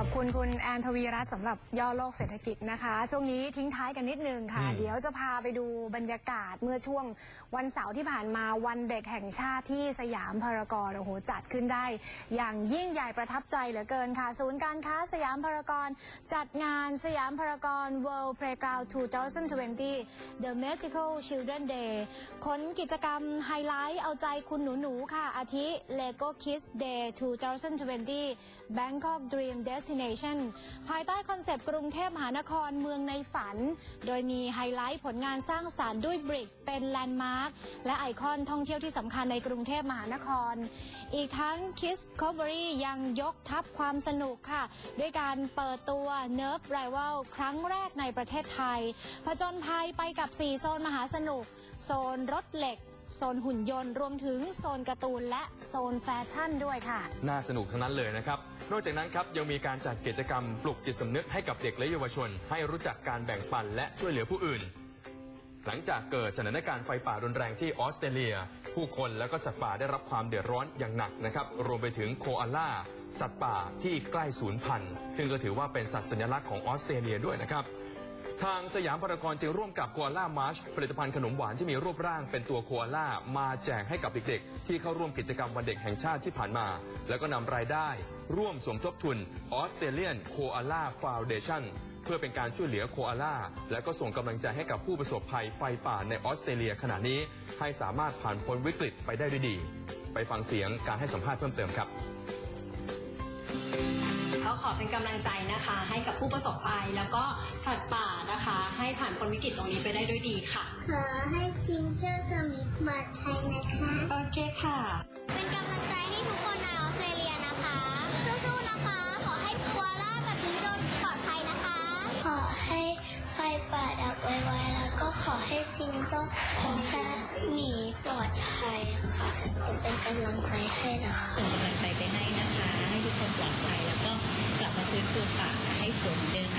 ขอบคุณคุณแอนทวีรัตน์สำหรับย่อโลกเศรษฐกิจนะคะ ช่วงนี้ทิ้งท้ายกันนิดนึงค่ะอืมเดี๋ยวจะพาไปดูบรรยากาศเมื่อช่วงวันเสาร์ที่ผ่านมาวันเด็กแห่งชาติที่สยามพารากอนโอ้โหจัดขึ้นได้ อย่างยิ่งใหญ่ประทับใจเหลือเกินค่ะ ศูนย์การค้าสยามพารากอนจัดงานสยามพารากอน World Playground 2020 The Magical Children Day ขนกิจกรรมไฮไลท์เอาใจคุณหนูๆค่ะอาทิ Lego Kids Day 2020 Bangkok Dream Destination ภายใต้คอนเซปต์กรุงเทพมหานครเมืองในฝัน โดยมีไฮไลท์ผลงานสร้างสารรค์ด้วยบริกเป็นแลนด์มาร์คและไอคอนท่องเที่ยวที่สำคัญในกรุงเทพมหานคร อีกทั้ง Kids c o v e r y ยังยกทัพความสนุกค่ะ ด้วยการเปิดตัว Nerf Rival ครั้งแรกในประเทศไทย ผจญภัยไปกับ 4 โซนมหาสนุก โซนรถเหล็กโซนหุ่นยนต์รวมถึงโซนการ์ตูนและโซนแฟชั่นด้วยค่ะ น่าสนุกทั้งนั้นเลยนะครับ นอกจากนั้นครับยังมีการจัดกิจกรรมปลุกจิตสำนึกให้กับเด็กและเยาวชน ให้รู้จักการแบ่งปันและช่วยเหลือผู้อื่น หลังจากเกิดสถานการณ์ไฟป่ารุนแรงที่ออสเตรเลีย ผู้คนและก็สัตว์ป่าได้รับความเดือดร้อนอย่างหนักนะครับ รวมไปถึงโคอาล่าสัตว์ป่าที่ใกล้สูญพันธุ์ซึ่งก็ถือว่าเป็นสัตว์สัญลักษณ์ของออสเตรเลียด้วยนะครับ ทางสยามพารากอนจึงร่วมกับโคอาล่ามาร์ชผลิตภัณฑ์ขนมหวานที่มีรูปร่างเป็นตัวโคอาล่ามาแจกให้กับเด็กๆ ที่เข้าร่วมกิจกรรมวันเด็กแห่งชาติที่ผ่านมา แล้วก็นำรายได้ร่วมสมทบทุน Australian Koala Foundation เพื่อเป็นการช่วยเหลือโคอาล่าและก็ส่งกำลังใจให้กับผู้ประสบภัยไฟป่าในออสเตรเลียขณะนี้ให้สามารถผ่านพ้นวิกฤตไปได้ด้วยดี ไปฟังเสียงการให้สัมภาษณ์เพิ่มเติมครับ เป็นกำลังใจนะคะ ให้กับผู้ประสบภัยแล้วก็สัตว์ป่านะคะ ให้ผ่านพ้นวิกฤตตรงนี้ไปได้ด้วยดีค่ะ ขอให้จิงเจอร์สมิธมาไทยนะคะ โอเคค่ะ เป็นกำลังใจให้ทุกคนในออสเตรเลียนะคะ สู้ๆนะคะ ขอให้กัวล่ากับจิงโจ้ปลอดภัยนะคะ ขอให้ไฟป่าดับไวๆแล้วก็ขอให้จิงโจ้และหมีปลอดภัยค่ะ เป็นกำลังใจให้นะคะส่งกำลังใจไปให้นะคะให้ทุกคนปลอดภัยแล้วก็ กลับมาฟื้นฟู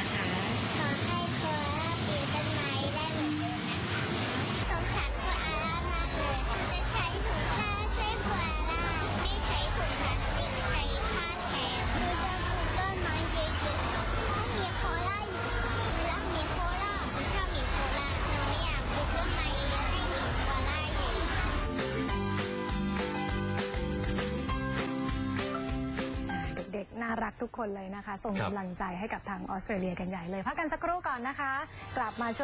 ารักทุกคนเลยนะคะ ส่งครับกำลังใจให้กับทางออสเตรเลียกันใหญ่เลย พักกันสักครู่ก่อนนะคะ กลับมาช่วง